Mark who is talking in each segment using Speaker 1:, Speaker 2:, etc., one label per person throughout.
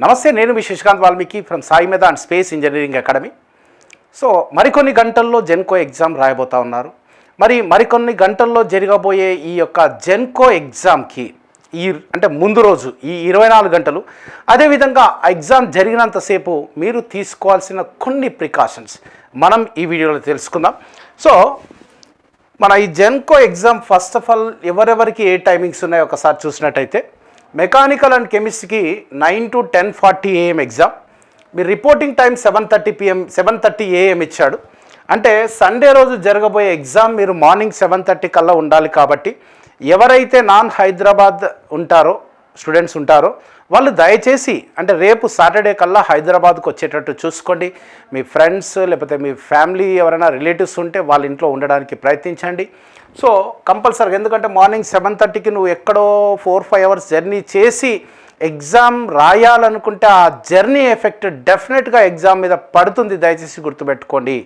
Speaker 1: నమస్తే నేను మీ Shashikant Valmiki from Sai Meda and space engineering academy. So మరికొన్ని గంటల్లో జెన్కో ఎగ్జామ్ రాయబోతా ఉన్నారు. మరి మరికొన్ని గంటల్లో జరగబోయే ఈ యొక్క జెన్కో ఎగ్జామ్కి ఈ అంటే ముందు రోజు ఈ ఇరవై నాలుగు గంటలు అదేవిధంగా ఎగ్జామ్ జరిగినంతసేపు మీరు తీసుకోవాల్సిన కొన్ని ప్రికాషన్స్ మనం ఈ వీడియోలో తెలుసుకుందాం. సో మన ఈ Genco exam first of all ఎవరెవరికి ఏ టైమింగ్స్ ఉన్నాయో ఒకసారి చూసినట్టయితే mechanical and కెమిస్ట్రీకి nine to ten forty AM exam. మీరు reporting time seven thirty PM seven thirty AM ఇచ్చాడు. అంటే సండే రోజు జరగబోయే ఎగ్జామ్ మీరు మార్నింగ్ సెవెన్ థర్టీ కల్లా ఉండాలి కాబట్టి ఎవరైతే నాన్ హైదరాబాద్ ఉంటారో స్టూడెంట్స్ ఉంటారో వాళ్ళు దయచేసి అంటే రేపు సాటర్డే కల్లా హైదరాబాద్కు వచ్చేటట్టు చూసుకోండి. మీ ఫ్రెండ్స్ లేకపోతే మీ ఫ్యామిలీ ఎవరైనా రిలేటివ్స్ ఉంటే వాళ్ళ ఇంట్లో ఉండడానికి ప్రయత్నించండి. సో కంపల్సరీగా ఎందుకంటే మార్నింగ్ సెవెన్ థర్టీకి నువ్వు ఎక్కడో ఫోర్ ఫైవ్ అవర్స్ జర్నీ చేసి ఎగ్జామ్ రాయాలనుకుంటే ఆ జర్నీ ఎఫెక్ట్ డెఫినెట్గా ఎగ్జామ్ మీద పడుతుంది దయచేసి గుర్తుపెట్టుకోండి.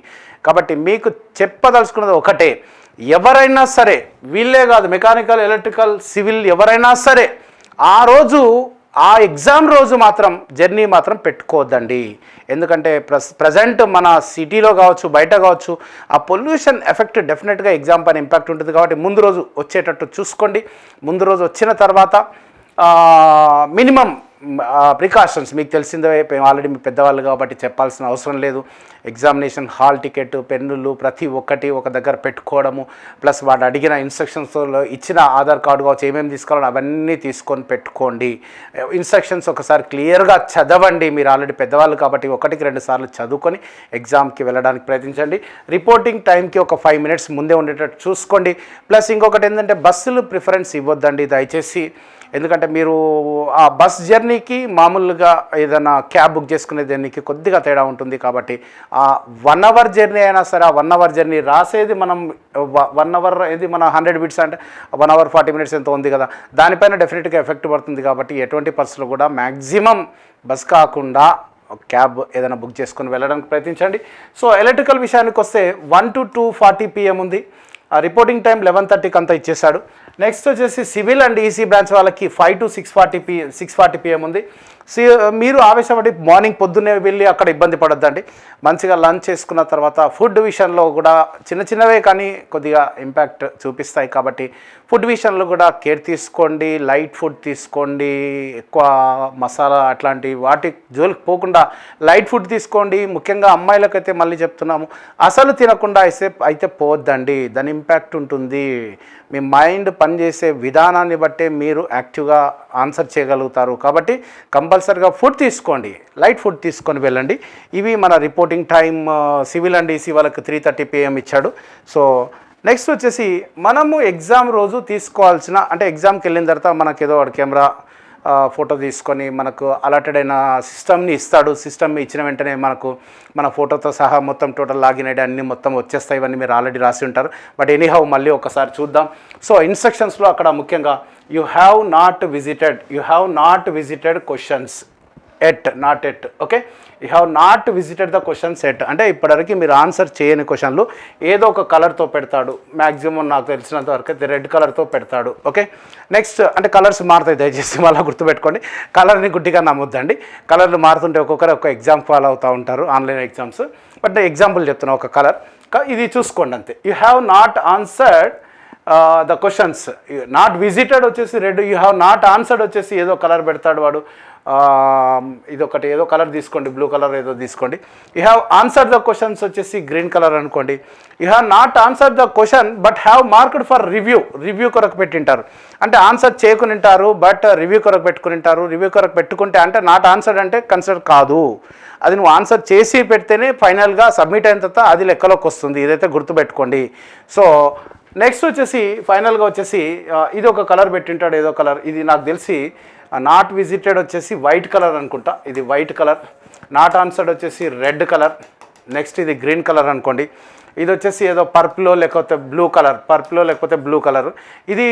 Speaker 1: కాబట్టి మీకు చెప్పదలుచుకున్నది ఒకటే ఎవరైనా సరే వీళ్ళే కాదు మెకానికల్ ఎలక్ట్రికల్ సివిల్ ఎవరైనా సరే ఆ రోజు ఆ ఎగ్జామ్ రోజు మాత్రం జర్నీ మాత్రం పెట్టుకోవద్దండి. ఎందుకంటే ప్రస్ ప్రజెంట్ మన సిటీలో కావచ్చు బయట కావచ్చు ఆ పొల్యూషన్ ఎఫెక్ట్ డెఫినెట్గా ఎగ్జామ్ పైన ఇంపాక్ట్ ఉంటుంది కాబట్టి ముందు రోజు వచ్చేటట్టు చూసుకోండి. ముందు రోజు వచ్చిన తర్వాత మినిమం ప్రికాషన్స్ మీకు తెలిసిందే ఆల్రెడీ మీ పెద్దవాళ్ళు కాబట్టి చెప్పాల్సిన అవసరం లేదు. ఎగ్జామినేషన్ హాల్ టికెట్ పెన్నులు ప్రతి ఒక్కటి ఒక దగ్గర పెట్టుకోవడము ప్లస్ వాడు అడిగిన ఇన్స్ట్రక్షన్స్లో ఇచ్చిన ఆధార్ కార్డు కావచ్చు ఏమేమి తీసుకోవాలో అవన్నీ తీసుకొని పెట్టుకోండి. ఇన్స్ట్రక్షన్స్ ఒకసారి క్లియర్గా చదవండి. మీరు ఆల్రెడీ పెద్దవాళ్ళు కాబట్టి ఒకటికి రెండు సార్లు చదువుకొని ఎగ్జామ్కి వెళ్ళడానికి ప్రయత్నించండి. రిపోర్టింగ్ టైంకి ఒక ఫైవ్ మినిట్స్ ముందే ఉండేటట్టు చూసుకోండి. ప్లస్ ఇంకొకటి ఏంటంటే బస్సులు ప్రిఫరెన్స్ ఇవ్వద్దండి. దయచేసి ఎందుకంటే మీరు ఆ బస్ జర్నీకి మామూలుగా ఏదైనా క్యాబ్ బుక్ చేసుకునే జర్నీకి కొద్దిగా తేడా ఉంటుంది కాబట్టి ఆ వన్ అవర్ జర్నీ అయినా సరే ఆ వన్ అవర్ జర్నీ రాసేది మనం వన్ అవర్ ఇది మన హండ్రెడ్ బిట్స్ అంటే వన్ అవర్ ఫార్టీ మినిట్స్ ఎంత ఉంది కదా. దానిపైన డెఫినెట్గా ఎఫెక్ట్ పడుతుంది కాబట్టి ఎటువంటి పరిస్థితులు కూడా మ్యాక్సిమం బస్ కాకుండా క్యాబ్ ఏదైనా బుక్ చేసుకొని వెళ్ళడానికి ప్రయత్నించండి. సో ఎలక్ట్రికల్ విషయానికి వస్తే one to two forty PM ఉంది. ఆ రిపోర్టింగ్ టైం లెవెన్ థర్టీకి అంతా ఇచ్చేశాడు. నెక్స్ట్ వచ్చేసి సివిల్ అండ్ ఈసీ బ్రాంచ్ వాళ్ళకి five to six forty P six forty PM ఉంది. సి uh, మీరు ఆవేశపడి మార్నింగ్ పొద్దున్నే వెళ్ళి అక్కడ ఇబ్బంది పడద్దండి. మంచిగా లంచ్ చేసుకున్న తర్వాత ఫుడ్ విషయంలో కూడా చిన్న చిన్నవే కానీ కొద్దిగా ఇంపాక్ట్ చూపిస్తాయి కాబట్టి ఫుడ్ విషయంలో కూడా కేర్ తీసుకోండి లైట్ ఫుడ్ తీసుకోండి ఎక్కువ మసాలా అట్లాంటి వాటి జోలికి పోకుండా లైట్ ఫుడ్ తీసుకోండి. ముఖ్యంగా అమ్మాయిలకైతే మళ్ళీ చెప్తున్నాము అసలు తినకుండా అయితే అయితే పోవద్దండి. దాని ఇంపాక్ట్ ఉంటుంది. మీ మైండ్ పనిచేసే విధానాన్ని బట్టే మీరు యాక్టివ్గా ఆన్సర్ చేయగలుగుతారు. కాబట్టి కంపల్సరిగా ఫుడ్ తీసుకోండి. లైట్ ఫుడ్ తీసుకొని వెళ్ళండి. ఇవి మన reporting time civil and EC వాళ్ళకి త్రీ థర్టీ పిఎం ఇచ్చాడు. సో నెక్స్ట్ వచ్చేసి మనము ఎగ్జామ్ రోజు తీసుకోవాల్సిన అంటే ఎగ్జామ్కి వెళ్ళిన తర్వాత మనకి ఏదో వాడు కెమెరా ఫోటో తీసుకొని మనకు అలాటెడ్ అయిన సిస్టమ్ని ఇస్తాడు. సిస్టమ్ ఇచ్చిన వెంటనే మనకు మన ఫోటోతో సహా మొత్తం టోటల్ లాగిన్ ఐడి అన్నీ మొత్తం వచ్చేస్తాయి. ఇవన్నీ మీరు ఆల్రెడీ రాసి ఉంటారు. బట్ ఎనీహౌ మళ్ళీ ఒకసారి చూద్దాం. సో ఇన్స్ట్రక్షన్స్లో అక్కడ ముఖ్యంగా you have not visited you have not visited questions at not at okay you have not visited the question set అంటే ఇప్పటివరకు మీరు ఆన్సర్ చేయని క్వశ్చన్లు ఏదో ఒక కలర్తో పెడతాడు. మ్యాక్సిమం నాకు తెలిసినంత వరకు అయితే రెడ్ కలర్తో పెడతాడు ఓకే నెక్స్ట్ అంటే కలర్స్ మారుతాయి. దయచేసి మళ్ళీ గుర్తుపెట్టుకోండి. కలర్ని గుడ్డిగా నమ్మొద్దండి. కలర్లు మారుతుంటే ఒక్కొక్కరు ఒక ఎగ్జామ్ ఫాలో అవుతూ ఉంటారు ఆన్లైన్ ఎగ్జామ్స్ బట్ నేను ఎగ్జాంపుల్ చెప్తున్నా ఒక కలర్ ఇది చూసుకోండి అంతే. You have not answered the questions not visited వచ్చేసి red you have not answered వచ్చేసి ఏదో కలర్ పెడతాడు వాడు. ఇదొకటి ఏదో కలర్ తీసుకోండి బ్లూ కలర్ ఏదో తీసుకోండి. You have answer the questions వచ్చేసి గ్రీన్ కలర్ అనుకోండి. You have not answer the question but have marked for review review కొరకు పెట్టింటారు. అంటే ఆన్సర్ చేయకుని ఉంటారు బట్ రివ్యూ కొరకు పెట్టుకుని ఉంటారు రివ్యూ కొరకు పెట్టుకుంటే అంటే నాట్ ఆన్సర్డ్ అంటే కన్సిడర్ కాదు. అది నువ్వు ఆన్సర్ చేసి పెడితేనే ఫైనల్గా సబ్మిట్ అయిన తర్వాత అది లెక్కలోకి వస్తుంది. ఇదైతే గుర్తుపెట్టుకోండి. సో నెక్స్ట్ వచ్చేసి ఫైనల్గా వచ్చేసి ఇది ఒక కలర్ పెట్టింటాడు ఏదో కలర్ ఇది నాకు తెలిసి నాట్ విజిటెడ్ వచ్చేసి వైట్ కలర్ అనుకుంటా. ఇది వైట్ కలర్ నాట్ ఆన్సర్డ్ వచ్చేసి రెడ్ కలర్ నెక్స్ట్ ఇది గ్రీన్ కలర్ అనుకోండి. ఇది వచ్చేసి ఏదో పర్పులో లేకపోతే బ్లూ కలర్ పర్పులో లేకపోతే బ్లూ కలర్ ఇది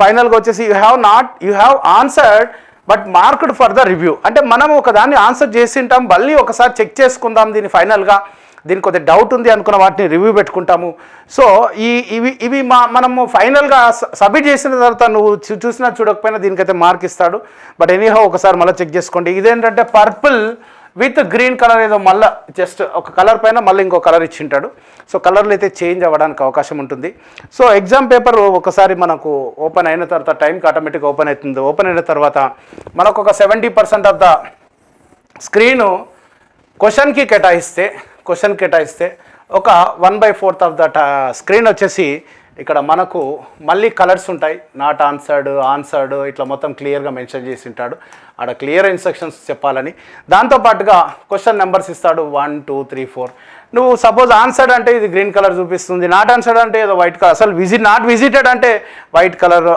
Speaker 1: ఫైనల్గా వచ్చేసి you have not you have answered but marked for the review అంటే మనం ఒకదాన్ని ఆన్సర్ చేసి ఉంటాం మళ్ళీ ఒకసారి చెక్ చేసుకుందాం దీన్ని ఫైనల్గా దీనికి కొద్దిగా డౌట్ ఉంది అనుకున్న వాటిని రివ్యూ పెట్టుకుంటాము. సో ఈ ఇవి ఇవి మా మనము ఫైనల్గా సబ్మిట్ చేసిన తర్వాత నువ్వు చూ- చూసినా చూడకపోయినా దీనికైతే మార్క్ ఇస్తాడు. బట్ ఎనీహో ఒకసారి మళ్ళీ చెక్ చేసుకోండి. ఇదేంటంటే పర్పుల్ విత్ గ్రీన్ కలర్ ఏదో మళ్ళీ జస్ట్ ఒక కలర్ పైన మళ్ళీ ఇంకో కలర్ ఇచ్చింటాడు. సో కలర్లు అయితే చేంజ్ అవ్వడానికి అవకాశం ఉంటుంది. సో ఎగ్జామ్ పేపర్ ఒకసారి మనకు ఓపెన్ అయిన తర్వాత టైంకి ఆటోమేటిక్గా ఓపెన్ అవుతుంది. ఓపెన్ అయిన తర్వాత మనకు ఒక seventy percent of the screen క్వశ్చన్కి కేటాయిస్తే క్వశ్చన్ కేటాయిస్తే ఒక one by fourth of that screen వచ్చేసి ఇక్కడ మనకు మళ్ళీ కలర్స్ ఉంటాయి. నాట్ ఆన్సర్డ్ ఆన్సర్డ్ ఇట్లా మొత్తం క్లియర్గా మెన్షన్ చేసి ఉంటాడు. ఆడ క్లియర్ ఇన్స్ట్రక్షన్స్ చెప్పాలని. దాంతోపాటుగా క్వశ్చన్ నెంబర్స్ ఇస్తాడు. One two three four. నువ్వు సపోజ్ ఆన్సర్డ్ అంటే ఇది గ్రీన్ కలర్ చూపిస్తుంది నాట్ ఆన్సర్డ్ అంటే ఏదో వైట్ కలర్ అసలు విజిట్ నాట్ విజిటెడ్ అంటే వైట్ కలర్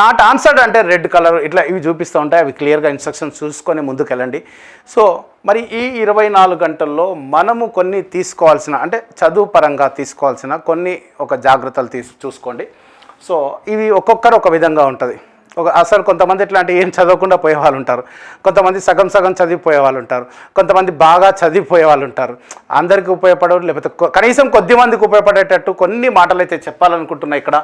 Speaker 1: నాట్ ఆన్సర్డ్ అంటే రెడ్ కలర్ ఇట్లా ఇవి చూపిస్తూ ఉంటాయి అవి క్లియర్గా ఇన్స్ట్రక్షన్స్ చూసుకొని ముందుకెళ్ళండి. సో మరి ఈ ఇరవై నాలుగు గంటల్లో మనము కొన్ని తీసుకోవాల్సిన అంటే చదువు పరంగా తీసుకోవాల్సిన కొన్ని ఒక జాగ్రత్తలు తీసు చూసుకోండి. సో ఇవి ఒక్కొక్కరు ఒక విధంగా ఉంటుంది. ఒక అసలు కొంతమంది ఇట్లాంటి ఏం చదవకుండా పోయే వాళ్ళు ఉంటారు కొంతమంది సగం సగం చదివిపోయే వాళ్ళు ఉంటారు కొంతమంది బాగా చదివిపోయే వాళ్ళు ఉంటారు అందరికీ ఉపయోగపడవు లేకపోతే కనీసం కొద్ది మందికి ఉపయోగపడేటట్టు కొన్ని మాటలు అయితే చెప్పాలనుకుంటున్నా ఇక్కడ.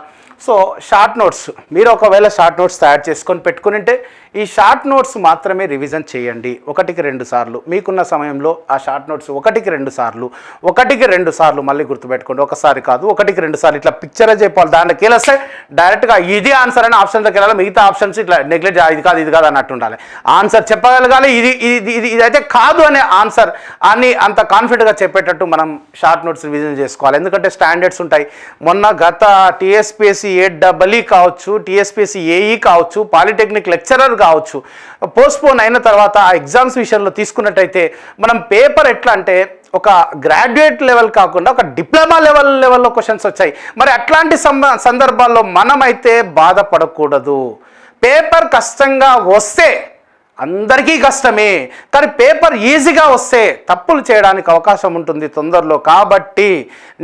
Speaker 1: So short notes. మీరు ఒకవేళ షార్ట్ నోట్స్ తయారు చేసుకొని పెట్టుకుని ఉంటే ఈ షార్ట్ నోట్స్ మాత్రమే రివిజన్ చేయండి. ఒకటికి రెండు సార్లు. మీకున్న సమయంలో ఆ షార్ట్ నోట్స్ ఒకటికి రెండు సార్లు. ఒకటికి రెండు సార్లు మళ్ళీ గుర్తుపెట్టుకోండి. ఒకసారి కాదు ఒకటికి రెండు సార్లు. ఇట్లా పిక్చరే చెప్పాలి. దాంట్లో కీలస్తే డైరెక్ట్గా ఇది ఆన్సర్ అని ఆప్షన్లోకి వెళ్ళాలి. మిగతా ఆప్షన్స్ ఇట్లా నెగ్లెక్ట్ ఇది కాదు ఇది కాదు అన్నట్టు ఉండాలి. ఆన్సర్ చెప్పగలగాలి. ఇది ఇది ఇది ఇదైతే కాదు అనే ఆన్సర్ అని అంత కాన్ఫిడెంట్గా చెప్పేటట్టు మనం షార్ట్ నోట్స్ రివిజన్ చేసుకోవాలి. ఎందుకంటే స్టాండర్డ్స్ ఉంటాయి. మొన్న గత టీఎస్పీఎస్సీ ఏ డబల్ఈ కావచ్చు టీఎస్పీఎస్సీ ఏఈ కావచ్చు పాలిటెక్నిక్ లెక్చరర్ కావచ్చు. పోస్ట్పోన్ అయిన తర్వాత ఆ ఎగ్జామ్స్ విషయంలో తీసుకున్నట్టయితే మనం పేపర్ ఎట్లా అంటే ఒక గ్రాడ్యుయేట్ లెవెల్ కాకుండా ఒక డిప్లొమా లెవెల్ లెవెల్లో క్వశ్చన్స్ వచ్చాయి. మరి అట్లాంటి సందర్భాల్లో మనమైతే బాధపడకూడదు. పేపర్ కష్టంగా వస్తే అందరికీ కష్టమే. కానీ పేపర్ ఈజీగా వస్తే తప్పులు చేయడానికి అవకాశం ఉంటుంది తొందరలో. కాబట్టి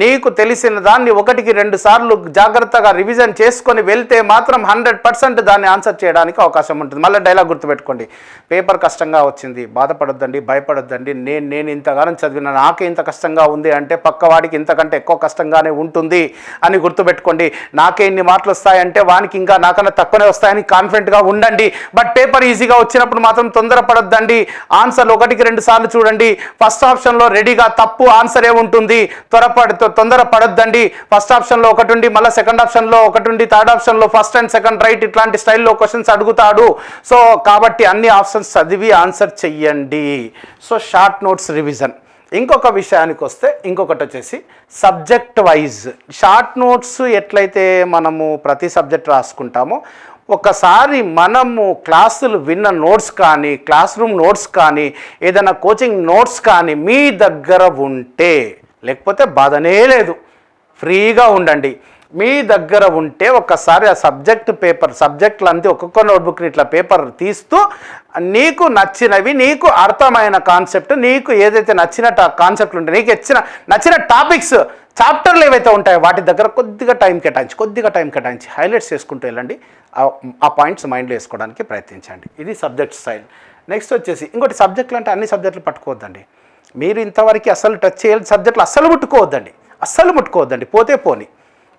Speaker 1: నీకు తెలిసిన దాన్ని ఒకటికి రెండు సార్లు జాగ్రత్తగా రివిజన్ చేసుకొని వెళ్తే మాత్రం హండ్రెడ్ పర్సెంట్ దాన్ని ఆన్సర్ చేయడానికి అవకాశం ఉంటుంది. మళ్ళీ డైలాగ్ గుర్తుపెట్టుకోండి. పేపర్ కష్టంగా వచ్చింది. బాధపడొద్దండి భయపడొద్దండి. నేను నేను ఇంతగానం చదివిన నాకే ఇంత కష్టంగా ఉంది అంటే పక్కవాడికి ఇంతకంటే ఎక్కువ కష్టంగానే ఉంటుంది అని గుర్తుపెట్టుకోండి. నాకే ఇన్ని మాటలు వస్తాయంటే వానికి ఇంకా నాకన్నా తక్కువనే వస్తాయని కాన్ఫిడెంట్గా ఉండండి. బట్ పేపర్ ఈజీగా వచ్చినప్పుడు మాత్రం తొందరపడొద్దండి. ఆన్సర్ ఒకటికి రెండు సార్లు చూడండి. ఫస్ట్ ఆప్షన్లో రెడీగా తప్పు ఆన్సర్ ఉంటుంది. త్వరపడి తొందర పడొద్దండి ఫస్ట్ ఆప్షన్లో ఒకటి ఉండి మళ్ళీ సెకండ్ ఆప్షన్లో ఒకటి ఉండి థర్డ్ ఆప్షన్లో ఫస్ట్ అండ్ సెకండ్ రైట్ ఇట్లాంటి స్టైల్లో క్వశ్చన్స్ అడుగుతాడు. సో కాబట్టి అన్ని ఆప్షన్స్ చదివి ఆన్సర్ చెయ్యండి. సో షార్ట్ నోట్స్ రివిజన్ ఇంకొక విషయానికి వస్తే ఇంకొకటి వచ్చేసి సబ్జెక్ట్ వైజ్ షార్ట్ నోట్స్ ఎట్లయితే మనము ప్రతి సబ్జెక్ట్ రాసుకుంటామో ఒకసారి మనము క్లాసులు విన్న నోట్స్ కానీ క్లాస్ రూమ్ నోట్స్ కానీ ఏదైనా కోచింగ్ నోట్స్ కానీ మీ దగ్గర ఉంటే లేకపోతే బాధనే లేదు. ఫ్రీగా ఉండండి. మీ దగ్గర ఉంటే ఒకసారి ఆ సబ్జెక్ట్ పేపర్ సబ్జెక్టులు అంతే ఒక్కొక్క నోట్బుక్ని ఇట్లా పేపర్ తీస్తూ నీకు నచ్చినవి నీకు అర్థమైన కాన్సెప్ట్ నీకు ఏదైతే నచ్చిన కాన్సెప్ట్లు ఉంటాయి నీకు ఇచ్చిన నచ్చిన టాపిక్స్ చాప్టర్లు ఏవైతే ఉంటాయో వాటి దగ్గర కొద్దిగా టైం కేటాయించి కొద్దిగా టైం కేటాయించి హైలైట్స్ చేసుకుంటూ వెళ్ళండి. ఆ- ఆ పాయింట్స్ మైండ్లో వేసుకోవడానికి ప్రయత్నించండి. ఇది సబ్జెక్ట్ స్టైల్ నెక్స్ట్ వచ్చేసి ఇంకోటి సబ్జెక్టులు అంటే అన్ని సబ్జెక్టులు పట్టుకోవద్దండి. మీరు ఇంతవరకు అసలు టచ్ చేయాలి సబ్జెక్టులు అస్సలు ముట్టుకోవద్దండి. అస్సలు ముట్టుకోవద్దండి. పోతే పోని.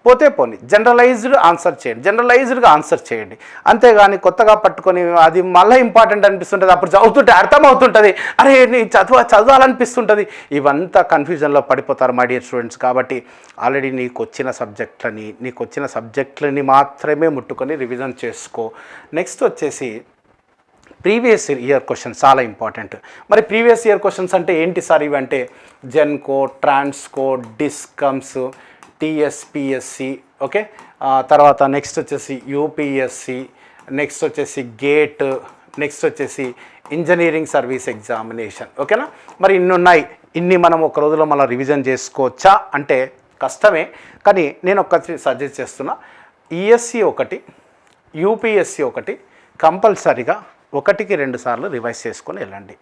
Speaker 1: పోతే పోని జనరలైజ్డ్ ఆన్సర్ చేయండి. జనరలైజ్డ్గా ఆన్సర్ చేయండి. అంతేగాని కొత్తగా పట్టుకొని అది మళ్ళీ ఇంపార్టెంట్ అనిపిస్తుంటుంది. అప్పుడు చదువుతుంటే అర్థమవుతుంటుంది. అరే నీ చదువు చదవాలనిపిస్తుంటుంది. ఇవంతా కన్ఫ్యూజన్లో పడిపోతారు మై డియర్ స్టూడెంట్స్. కాబట్టి ఆల్రెడీ నీకు వచ్చిన సబ్జెక్టులని నీకు వచ్చిన సబ్జెక్టులని మాత్రమే ముట్టుకొని రివిజన్ చేసుకో. నెక్స్ట్ వచ్చేసి ప్రీవియస్ ఇయర్ క్వశ్చన్స్ చాలా ఇంపార్టెంట్. మరి ప్రీవియస్ ఇయర్ క్వశ్చన్స్ అంటే ఏంటి సార్ ఇవి అంటే Genco Transco discoms TSPSC okay? తర్వాత నెక్స్ట్ వచ్చేసి యూపీఎస్సి నెక్స్ట్ వచ్చేసి గేట్ నెక్స్ట్ వచ్చేసి ఇంజనీరింగ్ సర్వీస్ ఎగ్జామినేషన్ ఓకేనా? మరి ఇన్ని ఉన్నాయి ఇన్ని మనం ఒక రోజులో మళ్ళీ రివిజన్ చేసుకోవచ్చా? అంటే కష్టమే కానీ నేను ఒకటి సజెస్ట్ చేస్తున్నా. ఈఎస్సి ఒకటి యూపీఎస్సి ఒకటి కంపల్సరిగా ఒకటికి రెండు సార్లు రివైజ్ చేసుకొని వెళ్ళండి.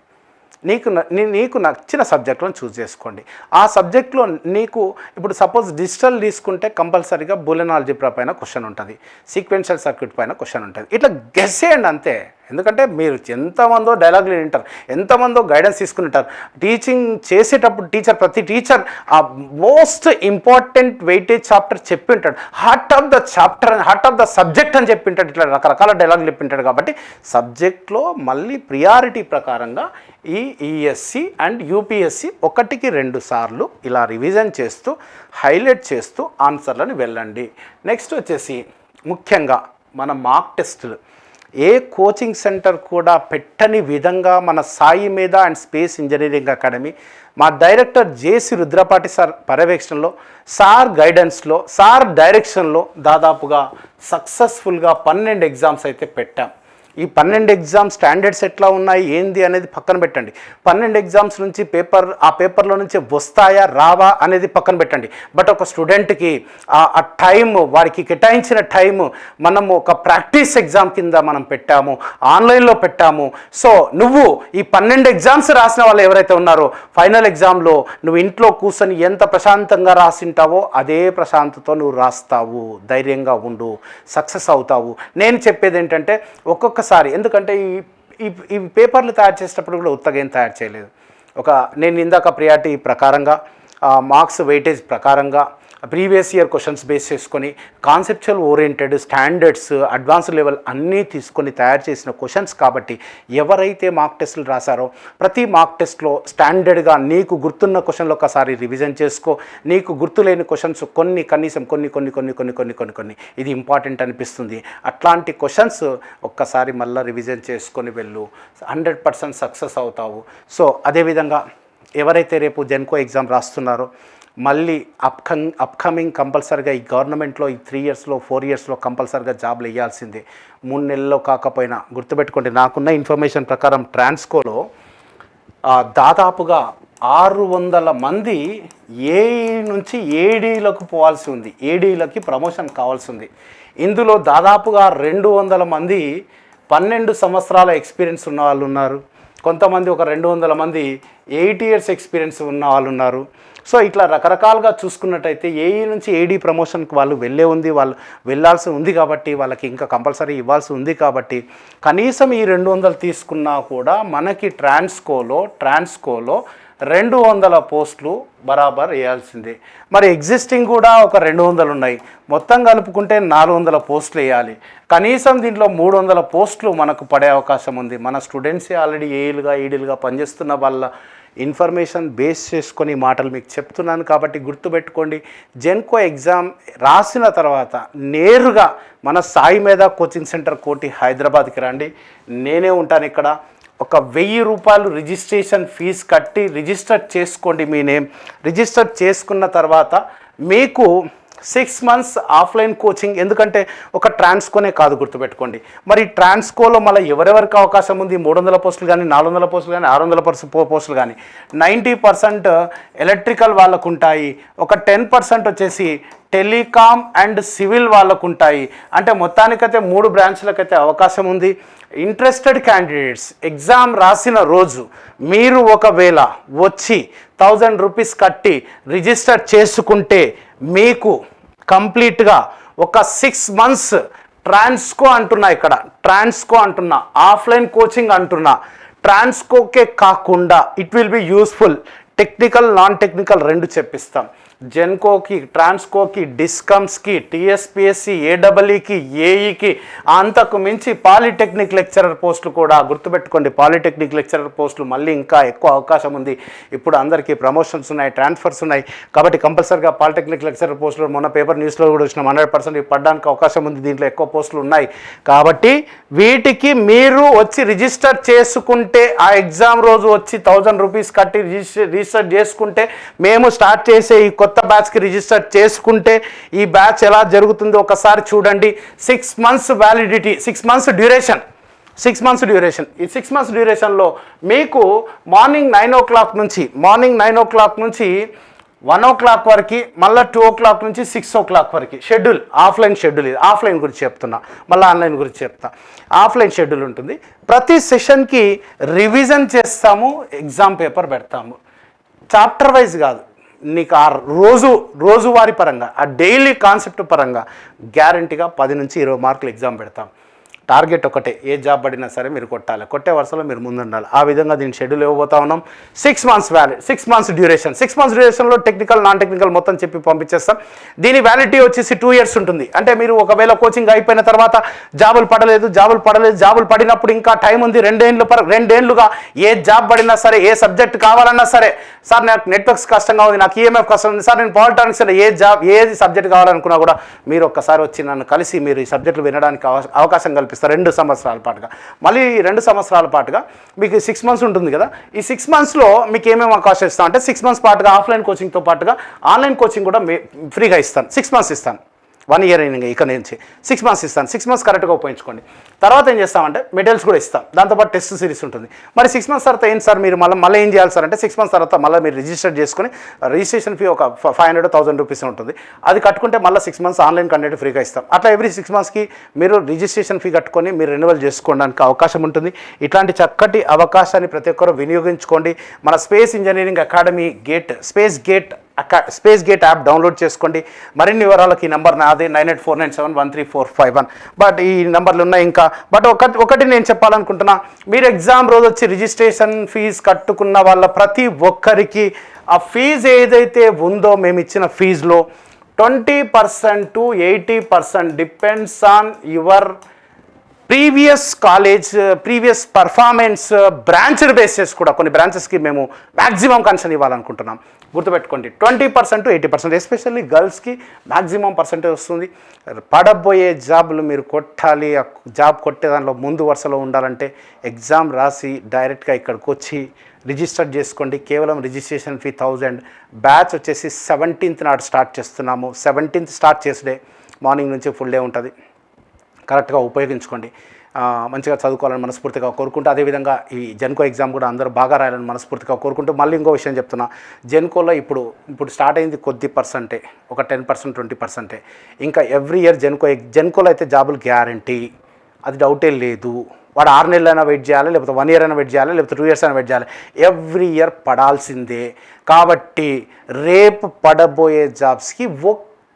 Speaker 1: నీకు నీకు నచ్చిన సబ్జెక్టులను చూస్ చేసుకోండి. ఆ సబ్జెక్ట్లో నీకు ఇప్పుడు సపోజ్ డిజిటల్ తీసుకుంటే కంపల్సరీగా బులెన్ ఆల్జిబ్రా పైన క్వశ్చన్ ఉంటుంది. సీక్వెన్షియల్ సర్క్యూట్ పైన క్వశ్చన్ ఉంటుంది. ఇట్లా గెస్ చేయండి అంతే. ఎందుకంటే మీరు ఎంతమందో డైలాగులు వింటారు ఎంతమందో గైడెన్స్ తీసుకుని ఉంటారు టీచింగ్ చేసేటప్పుడు టీచర్ ప్రతి టీచర్ ఆ మోస్ట్ ఇంపార్టెంట్ వెయిటేజ్ చాప్టర్ చెప్పి ఉంటాడు. హార్ట్ ఆఫ్ ద చాప్టర్ అని హార్ట్ ఆఫ్ ద సబ్జెక్ట్ అని చెప్పి ఉంటాడు. ఇట్లా రకరకాల డైలాగులు చెప్పి ఉంటాడు కాబట్టి సబ్జెక్ట్లో మళ్ళీ ప్రియారిటీ ప్రకారంగా ఈ ఈఎస్సి అండ్ యూపీఎస్సి ఒకటికి రెండు సార్లు ఇలా రివిజన్ చేస్తూ హైలైట్ చేస్తూ ఆన్సర్లను వెళ్ళండి. నెక్స్ట్ వచ్చేసి ముఖ్యంగా మన మార్క్ టెస్టులు. ఏ కోచింగ్ సెంటర్ కూడా పెట్టని విధంగా మన Sai Meda and space engineering academy మా డైరెక్టర్ జేసి రుద్రపాటి సార్ పర్యవేక్షణలో సార్ గైడెన్స్లో సార్ డైరెక్షన్లో దాదాపుగా సక్సెస్ఫుల్గా పన్నెండు ఎగ్జామ్స్ అయితే పెట్టాం. ఈ పన్నెండు ఎగ్జామ్ స్టాండర్డ్స్ ఎట్లా ఉన్నాయి ఏంది అనేది పక్కన పెట్టండి. పన్నెండు ఎగ్జామ్స్ నుంచి పేపర్ ఆ పేపర్లో నుంచి వస్తాయా రావా అనేది పక్కన పెట్టండి. బట్ ఒక స్టూడెంట్కి ఆ టైం వారికి కేటాయించిన టైం మనము ఒక ప్రాక్టీస్ ఎగ్జామ్ కింద మనం పెట్టాము ఆన్లైన్లో పెట్టాము. సో నువ్వు ఈ పన్నెండు ఎగ్జామ్స్ రాసిన వాళ్ళు ఎవరైతే ఉన్నారో ఫైనల్ ఎగ్జామ్లో నువ్వు ఇంట్లో కూర్చొని ఎంత ప్రశాంతంగా రాసింటావో అదే ప్రశాంతతో నువ్వు రాస్తావు. ధైర్యంగా ఉండు. సక్సెస్ అవుతావు. నేను చెప్పేది ఏంటంటే ఒక్కొక్క ఒక్కొక్కసారి ఎందుకంటే ఈ ఈ ఈ పేపర్లు తయారు చేసేటప్పుడు కూడా ఉత్తగా ఏం తయారు చేయలేదు. ఒక నేను ఇందాక ప్రియారిటీ ప్రకారంగా మార్క్స్ వెయిటేజ్ ప్రకారంగా ప్రీవియస్ ఇయర్ క్వశ్చన్స్ బేస్ చేసుకొని conceptual oriented standards advance level అన్నీ తీసుకొని తయారు చేసిన క్వశ్చన్స్ కాబట్టి ఎవరైతే మార్క్ టెస్టులు రాశారో ప్రతి మార్క్ టెస్ట్లో స్టాండర్డ్గా నీకు గుర్తున్న క్వశ్చన్లు ఒకసారి రివిజన్ చేసుకో. నీకు గుర్తులేని క్వశ్చన్స్ కొన్ని కనీసం కొన్ని కొన్ని కొన్ని కొన్ని కొన్ని కొన్ని కొన్ని. ఇది ఇంపార్టెంట్ అనిపిస్తుంది. అట్లాంటి క్వశ్చన్స్ ఒక్కసారి మళ్ళీ రివిజన్ చేసుకొని వెళ్ళు. హండ్రెడ్ పర్సెంట్ సక్సెస్ అవుతావు. సో అదేవిధంగా ఎవరైతే రేపు జెన్కో ఎగ్జామ్ రాస్తున్నారో మళ్ళీ అప్కమ్ అప్కమింగ్ కంపల్సరిగా ఈ గవర్నమెంట్లో ఈ త్రీ ఇయర్స్లో ఫోర్ ఇయర్స్లో కంపల్సరిగా జాబ్లు వేయాల్సిందే మూడు నెలల్లో కాకపోయినా గుర్తుపెట్టుకోండి నాకున్న ఇన్ఫర్మేషన్ ప్రకారం ట్రాన్స్కోలో దాదాపుగా ఆరు వందల మంది ఏ నుంచి ఏడీలకు పోవాల్సి ఉంది. ఏడీలకి ప్రమోషన్ కావాల్సి ఉంది ఇందులో దాదాపుగా రెండు వందల మంది పన్నెండు సంవత్సరాల ఎక్స్పీరియన్స్ ఉన్న వాళ్ళు ఉన్నారు. కొంతమంది ఒక రెండు వందల మంది ఎయిట్ ఇయర్స్ ఎక్స్పీరియన్స్ ఉన్న వాళ్ళు ఉన్నారు. సో ఇట్లా రకరకాలుగా చూసుకున్నట్టయితే ఏఈ నుంచి ఏడీ ప్రమోషన్కి వాళ్ళు వెళ్ళే ఉంది వాళ్ళు వెళ్ళాల్సి ఉంది కాబట్టి వాళ్ళకి ఇంకా కంపల్సరీ ఇవ్వాల్సి ఉంది కాబట్టి కనీసం ఈ రెండు వందలు తీసుకున్నా కూడా మనకి ట్రాన్స్కోలో ట్రాన్స్కోలో రెండు వందల పోస్టులు బరాబర్ వేయాల్సిందే. మరి ఎగ్జిస్టింగ్ కూడా ఒక రెండు వందలు ఉన్నాయి. మొత్తం కలుపుకుంటే నాలుగు వందల పోస్టులు వేయాలి. కనీసం దీంట్లో మూడు వందల పోస్టులు మనకు పడే అవకాశం ఉంది. మన స్టూడెంట్సే ఆల్రెడీ ఏఈలుగా ఈడీలుగా పనిచేస్తున్న వాళ్ళ ఇన్ఫర్మేషన్ బేస్ చేసుకొని మాటలు మీకు చెప్తున్నాను కాబట్టి గుర్తుపెట్టుకోండి. జెన్కో ఎగ్జామ్ రాసిన తర్వాత నేరుగా మన సాయి మీద కోచింగ్ సెంటర్ కోటి హైదరాబాద్కి రండి. నేనే ఉంటాను ఇక్కడ. ఒక వెయ్యి రూపాయలు రిజిస్ట్రేషన్ ఫీజు కట్టి రిజిస్టర్ చేసుకోండి మీ నేమ్. రిజిస్టర్ చేసుకున్న తర్వాత మీకు సిక్స్ మంత్స్ ఆఫ్లైన్ కోచింగ్ ఎందుకంటే ఒక ట్రాన్స్కోనే కాదు గుర్తుపెట్టుకోండి. మరి ట్రాన్స్కోలో మళ్ళీ ఎవరెవరికి అవకాశం ఉంది? మూడు వందల పోస్టులు కానీ నాలుగు వందల పోస్టులు కానీ ఆరు వందల పర్సెంట్ పోస్టులు కానీ నైంటీ పర్సెంట్ ఎలక్ట్రికల్ వాళ్ళకు ఉంటాయి ఒక టెన్ పర్సెంట్ వచ్చేసి టెలికామ్ అండ్ సివిల్ వాళ్ళకు ఉంటాయి అంటే మొత్తానికైతే మూడు బ్రాంచ్లకైతే అవకాశం ఉంది. ఇంట్రెస్టెడ్ క్యాండిడేట్స్ ఎగ్జామ్ రాసిన రోజు మీరు ఒకవేళ వచ్చి థౌజండ్ రూపీస్ కట్టి రిజిస్టర్ చేసుకుంటే మీకు కంప్లీట్గా ఒక సిక్స్ మంత్స్ ట్రాన్స్కో అంటున్నా ఇక్కడ ట్రాన్స్కో అంటున్నా ఆఫ్లైన్ కోచింగ్ అంటున్నా. ట్రాన్స్కోకే కాకుండా it will be useful. Technical non technical రెండు చెప్పిస్తాం. జెన్కోకి ట్రాన్స్కోకి డిస్కమ్స్కి టీఎస్పిఎస్సి ఏడబ్ల్యూకి ఏఈకి అంతకు మించి పాలిటెక్నిక్ లెక్చరర్ పోస్టులు కూడా గుర్తుపెట్టుకోండి. పాలిటెక్నిక్ లెక్చరర్ పోస్టులు మళ్ళీ ఇంకా ఎక్కువ అవకాశం ఉంది. ఇప్పుడు అందరికీ ప్రమోషన్స్ ఉన్నాయి ట్రాన్స్ఫర్స్ ఉన్నాయి. కాబట్టి కంపల్సరీగా పాలిటెక్నిక్ లెక్చరర్ పోస్టులు మొన్న పేపర్ న్యూస్లో కూడా వచ్చిన హండ్రెడ్ పర్సెంట్ పడడానికి అవకాశం ఉంది. దీంట్లో ఎక్కువ పోస్టులు ఉన్నాయి. కాబట్టి వీటికి మీరు వచ్చి రిజిస్టర్ చేసుకుంటే ఆ ఎగ్జామ్ రోజు వచ్చి థౌజండ్ రూపీస్ కట్టి రిజిస్టర్ రిజిస్టర్ చేసుకుంటే మేము స్టార్ట్ చేసే ఈ కొత్త బ్యాచ్కి రిజిస్టర్ చేసుకుంటే ఈ బ్యాచ్ ఎలా జరుగుతుందో ఒకసారి చూడండి. Six months validity six months duration six months duration ఈ సిక్స్ మంత్స్ డ్యూరేషన్లో మీకు మార్నింగ్ నైన్ ఓ క్లాక్ నుంచి మార్నింగ్ నైన్ ఓ క్లాక్ నుంచి వన్ ఓ క్లాక్ వరకు మళ్ళీ టూ ఓ క్లాక్ నుంచి సిక్స్ ఓ క్లాక్ వరకు. షెడ్యూల్ ఆఫ్లైన్ షెడ్యూల్ ఇది. ఆఫ్లైన్ గురించి చెప్తున్నా. మళ్ళీ ఆన్లైన్ గురించి చెప్తా. ఆఫ్లైన్ షెడ్యూల్ ఉంటుంది. ప్రతి సెషన్కి రివిజన్ చేస్తాము ఎగ్జామ్ పేపర్ పెడతాము. చాప్టర్ వైజ్ కాదు. నీకు ఆ రోజు రోజువారీ పరంగా ఆ డైలీ కాన్సెప్ట్ పరంగా గ్యారంటీగా పది నుంచి ఇరవై మార్కులు ఎగ్జామ్ పెడతాం. టార్గెట్ ఒకటే ఏ జాబ్ పడినా సరే మీరు కొట్టాలి. కొట్టే వరుసలో మీరు ముందుండాలి. ఆ విధంగా దీని షెడ్యూల్ ఇవ్వబోతా ఉన్నాం. Six months valid six months duration six months డ్యూరేషన్లో technical non technical మొత్తం చెప్పి పంపించేస్తాం. దీని వ్యాలిడిటీ వచ్చేసి టూ ఇయర్స్ ఉంటుంది. అంటే మీరు ఒకవేళ కోచింగ్ అయిపోయిన తర్వాత జాబులు పడలేదు జాబులు పడలేదు జాబులు పడినప్పుడు ఇంకా టైం ఉంది. రెండేళ్ళు పర రెండేళ్ళుగా ఏ జాబ్ పడినా సరే ఏ సబ్జెక్ట్ కావాలన్నా సరే సార్ నాకు నెట్వర్క్స్ కష్టంగా ఉంది నాకు ఈఎంఎఫ్ కష్టం ఉంది. సార్ నేను పాలిటానిక్స్ ఏ జాబ్ ఏది సబ్జెక్ట్ కావాలనుకున్నా కూడా మీరు ఒక్కసారి వచ్చి నన్ను కలిసి మీరు ఈ సబ్జెక్టులు వినడానికి అవ- అవకాశం కల్పిస్తారు. రెండు సంవత్సరాల పాటుగా. మళ్ళీ రెండు సంవత్సరాల పాటుగా మీకు సిక్స్ మంత్స్ ఉంటుంది కదా. ఈ సిక్స్ మంత్స్లో మీకు ఏమేమి అవకాశం ఇస్తాం అంటే సిక్స్ మంత్స్ పాటుగా ఆఫ్లైన్ కోచింగ్తో పాటుగా ఆన్లైన్ కోచింగ్ కూడా ఫ్రీగా ఇస్తాను. సిక్స్ మంత్స్ ఇస్తాను. వన్ ఇయర్ అయిన ఇక నుంచి. సిక్స్ మంత్స్ ఇస్తాను. సిక్స్ మంత్స్ కరెక్ట్గా ఉపయోగించుకోండి. తర్వాత ఏం చేస్తామంటే మెటీరియల్స్ కూడా ఇస్తాం. దాంతోపాటు టెస్ట్ సిరీస్ ఉంటుంది. మరి సిక్స్ మంత్స్ తర్వాత ఏంటి సార్ మీరు మళ్ళీ మళ్ళీ ఏం చేయాలి సార్ అంటే సిక్స్ మంత్స్ తర్వాత మళ్ళీ మీరు రిజిస్టర్ చేసుకుని రిజిస్ట్రేషన్ ఫీ ఒక ఫైవ్ హండ్రెడ్ థౌసండ్ రూపీస్ ఉంటుంది. అది కట్టుకుంటే మళ్ళీ సిక్స్ మంత్స్ ఆన్లైన్ కంటెంట్ ఫ్రీగా ఇస్తాం. అట్లా ఎవ్రీ సిక్స్ మంత్స్కి మీరు రిజిస్ట్రేషన్ ఫీ కట్టుకొని మీరు రెన్యువల్ చేసుకోవడానికి అవకాశం ఉంటుంది. ఇట్లాంటి చక్కటి అవకాశాన్ని ప్రతి ఒక్కరూ వినియోగించుకోండి. మన space engineering academy gate space gate అక్కడ స్పేస్ గేట్ యాప్ డౌన్లోడ్ చేసుకోండి. మరిన్ని వివరాలకి ఈ నెంబర్ నాదే nine eight four nine seven one three four five one. But ఈ నెంబర్లు ఉన్నాయి ఇంకా. బట్ ఒకటి ఒకటి నేను చెప్పాలనుకుంటున్నా మీరు ఎగ్జామ్ రోజు వచ్చి రిజిస్ట్రేషన్ ఫీజు కట్టుకున్న వాళ్ళ ప్రతి ఒక్కరికి ఆ ఫీజు ఏదైతే ఉందో మేము ఇచ్చిన ఫీజులో twenty percent to eighty percent depends on your previous college previous performance branched bases కూడా కొన్ని బ్రాంచెస్కి మేము మ్యాక్సిమం కన్సర్న్ ఇవ్వాలనుకుంటున్నాం. గుర్తుపెట్టుకోండి twenty percent to eighty percent especially గర్ల్స్కి మ్యాక్సిమం పర్సెంటేజ్ వస్తుంది. పడబోయే జాబ్లు మీరు కొట్టాలి ఆ జాబ్ కొట్టే దానిలో ముందు వరుసలో ఉండాలంటే ఎగ్జామ్ రాసి డైరెక్ట్గా ఇక్కడికి వచ్చి రిజిస్టర్ చేసుకోండి. కేవలం రిజిస్ట్రేషన్ ఫీ థౌజండ్. బ్యాచ్ వచ్చేసి సెవెంటీన్త్ నాడు స్టార్ట్ చేస్తున్నాము. సెవెంటీన్త్ స్టార్ట్ చేసే మార్నింగ్ నుంచి ఫుల్ డే ఉంటుంది. కరెక్ట్గా ఉపయోగించుకోండి. మంచిగా చదువుకోవాలని మనస్ఫూర్తిగా కోరుకుంటూ అదేవిధంగా ఈ జెన్కో ఎగ్జామ్ కూడా అందరూ బాగా రాయాలని మనస్ఫూర్తిగా కోరుకుంటూ మళ్ళీ ఇంకో విషయం చెప్తున్నా. జెన్కోలో ఇప్పుడు ఇప్పుడు స్టార్ట్ అయింది కొద్ది పర్సెంటే ఒక టెన్ పర్సెంట్ ట్వంటీ పర్సెంటే ఇంకా ఎవ్రీ ఇయర్ జెన్కో ఎగ్- జెన్కోలో అయితే జాబులు గ్యారంటీ అది డౌటే లేదు. వాడు ఆరు నెలలైనా వెయిట్ చేయాలి లేకపోతే వన్ ఇయర్ అయినా వెయిట్ చేయాలి లేకపోతే టూ ఇయర్స్ అయినా వెయిట్ చేయాలి. ఎవ్రీ ఇయర్ పడాల్సిందే. కాబట్టి రేపు పడబోయే జాబ్స్కి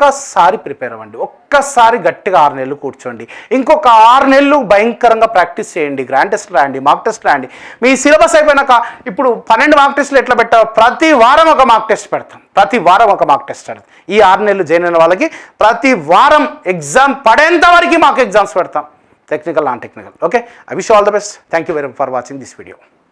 Speaker 1: ఒక్కసారి ప్రిపేర్ అవ్వండి. ఒక్కసారి గట్టిగా ఆరు నెలలు కూర్చోండి. ఇంకొక ఆరు నెలలు భయంకరంగా ప్రాక్టీస్ చేయండి. గ్రాండ్ టెస్ట్ రాయండి. మాక్ టెస్ట్ రాయండి. మీ సిలబస్ అయిపోయినాక ఇప్పుడు పన్నెండు మార్క్ టెస్ట్లు ఎట్లా పెట్టావు ప్రతి వారం ఒక మార్క్ టెస్ట్ పెడతాం. ప్రతి వారం ఒక మార్క్ టెస్ట్ పెడతాం ఈ ఆరు నెలలు జాయిన్ అయిన వాళ్ళకి ప్రతి వారం ఎగ్జామ్ పడేంత వరకు మాకు ఎగ్జామ్స్ పెడతాం. Technical non technical. Okay? I wish all the best thank you very for watching this video